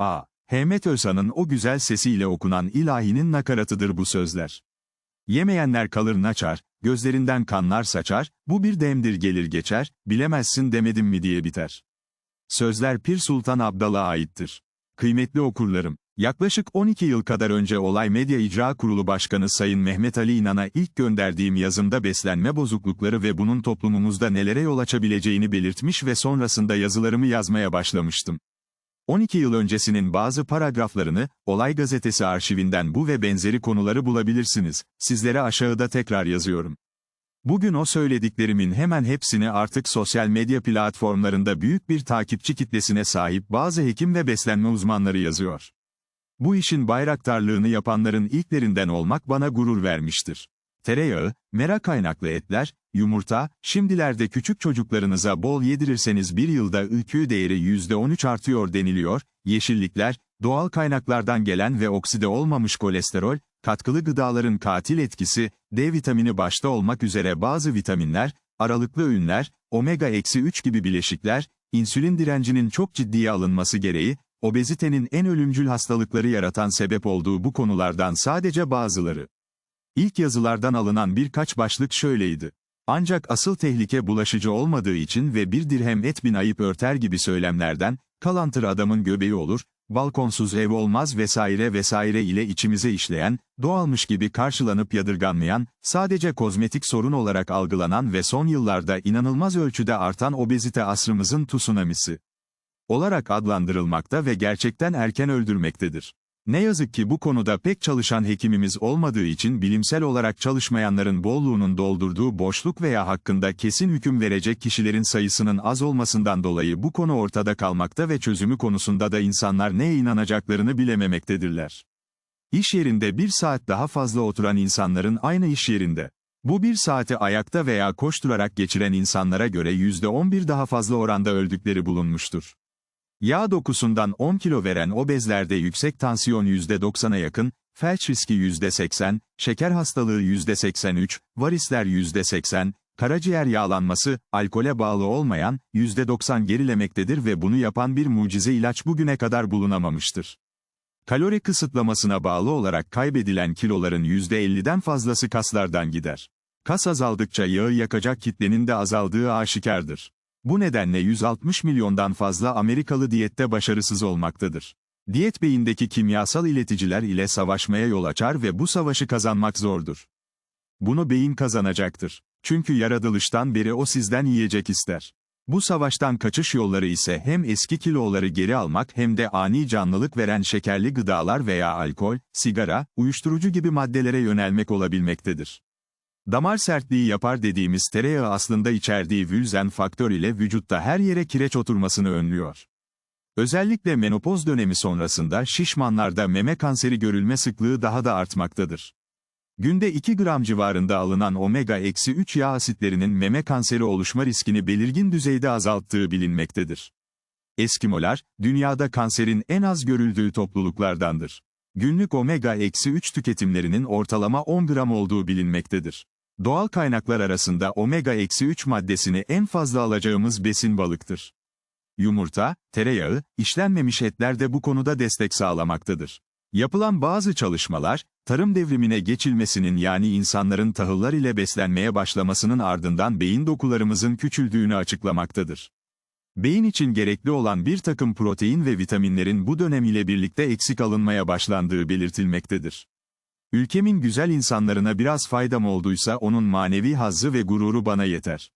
A. Heymet Özhan'ın o güzel sesiyle okunan ilahinin nakaratıdır bu sözler. Yemeyenler kalır naçar, gözlerinden kanlar saçar, bu bir demdir gelir geçer, bilemezsin demedim mi diye biter. Sözler Pir Sultan Abdal'a aittir. Kıymetli okurlarım, yaklaşık 12 yıl kadar önce Olay Medya İcra Kurulu Başkanı Sayın Mehmet Ali İnan'a ilk gönderdiğim yazımda beslenme bozuklukları ve bunun toplumumuzda nelere yol açabileceğini belirtmiş ve sonrasında yazılarımı yazmaya başlamıştım. 12 yıl öncesinin bazı paragraflarını, Olay Gazetesi arşivinden bu ve benzeri konuları bulabilirsiniz. Sizlere aşağıda tekrar yazıyorum. Bugün o söylediklerimin hemen hepsini artık sosyal medya platformlarında büyük bir takipçi kitlesine sahip bazı hekim ve beslenme uzmanları yazıyor. Bu işin bayraktarlığını yapanların ilklerinden olmak bana gurur vermiştir. Tereyağı, mera kaynaklı etler, yumurta, şimdilerde küçük çocuklarınıza bol yedirirseniz bir yılda IQ değeri %13 artıyor deniliyor, yeşillikler, doğal kaynaklardan gelen ve okside olmamış kolesterol, katkılı gıdaların katil etkisi, D vitamini başta olmak üzere bazı vitaminler, aralıklı ünler, omega-3 gibi bileşikler, insülin direncinin çok ciddiye alınması gereği, obezitenin en ölümcül hastalıkları yaratan sebep olduğu bu konulardan sadece bazıları. İlk yazılardan alınan birkaç başlık şöyleydi. Ancak asıl tehlike bulaşıcı olmadığı için ve bir dirhem et bin ayıp örter gibi söylemlerden, kalantır adamın göbeği olur, balkonsuz ev olmaz vesaire vesaire ile içimize işleyen, doğalmış gibi karşılanıp yadırganmayan, sadece kozmetik sorun olarak algılanan ve son yıllarda inanılmaz ölçüde artan obezite asrımızın tsunamisi olarak adlandırılmakta ve gerçekten erken öldürmektedir. Ne yazık ki bu konuda pek çalışan hekimimiz olmadığı için bilimsel olarak çalışmayanların bolluğunun doldurduğu boşluk veya hakkında kesin hüküm verecek kişilerin sayısının az olmasından dolayı bu konu ortada kalmakta ve çözümü konusunda da insanlar neye inanacaklarını bilememektedirler. İş yerinde bir saat daha fazla oturan insanların aynı iş yerinde. Bu bir saati ayakta veya koşturarak geçiren insanlara göre %11 daha fazla oranda öldükleri bulunmuştur. Yağ dokusundan 10 kilo veren obezlerde yüksek tansiyon %90'a yakın, felç riski %80, şeker hastalığı %83, varisler %80, karaciğer yağlanması, alkole bağlı olmayan, %90 gerilemektedir ve bunu yapan bir mucize ilaç bugüne kadar bulunamamıştır. Kalori kısıtlamasına bağlı olarak kaybedilen kiloların %50'den fazlası kaslardan gider. Kas azaldıkça yağı yakacak kitlenin de azaldığı aşikardır. Bu nedenle 160 milyondan fazla Amerikalı diyette başarısız olmaktadır. Diyet beyindeki kimyasal ileticiler ile savaşmaya yol açar ve bu savaşı kazanmak zordur. Bunu beyin kazanacaktır. Çünkü yaratılıştan beri o sizden yiyecek ister. Bu savaştan kaçış yolları ise hem eski kiloları geri almak hem de ani canlılık veren şekerli gıdalar veya alkol, sigara, uyuşturucu gibi maddelere yönelmek olabilmektedir. Damar sertliği yapar dediğimiz tereyağı aslında içerdiği vülzen faktör ile vücutta her yere kireç oturmasını önlüyor. Özellikle menopoz dönemi sonrasında şişmanlarda meme kanseri görülme sıklığı daha da artmaktadır. Günde 2 gram civarında alınan omega-3 yağ asitlerinin meme kanseri oluşma riskini belirgin düzeyde azalttığı bilinmektedir. Eskimolar, dünyada kanserin en az görüldüğü topluluklardandır. Günlük omega-3 tüketimlerinin ortalama 10 gram olduğu bilinmektedir. Doğal kaynaklar arasında omega-3 maddesini en fazla alacağımız besin balıktır. Yumurta, tereyağı, işlenmemiş etler de bu konuda destek sağlamaktadır. Yapılan bazı çalışmalar, tarım devrimine geçilmesinin yani insanların tahıllar ile beslenmeye başlamasının ardından beyin dokularımızın küçüldüğünü açıklamaktadır. Beyin için gerekli olan bir takım protein ve vitaminlerin bu dönem ile birlikte eksik alınmaya başlandığı belirtilmektedir. Ülkemin güzel insanlarına biraz faydam olduysa onun manevi hazzı ve gururu bana yeter.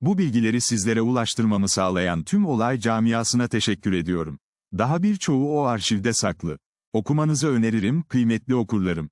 Bu bilgileri sizlere ulaştırmamı sağlayan tüm olay camiasına teşekkür ediyorum. Daha birçoğu o arşivde saklı. Okumanızı öneririm kıymetli okurlarım.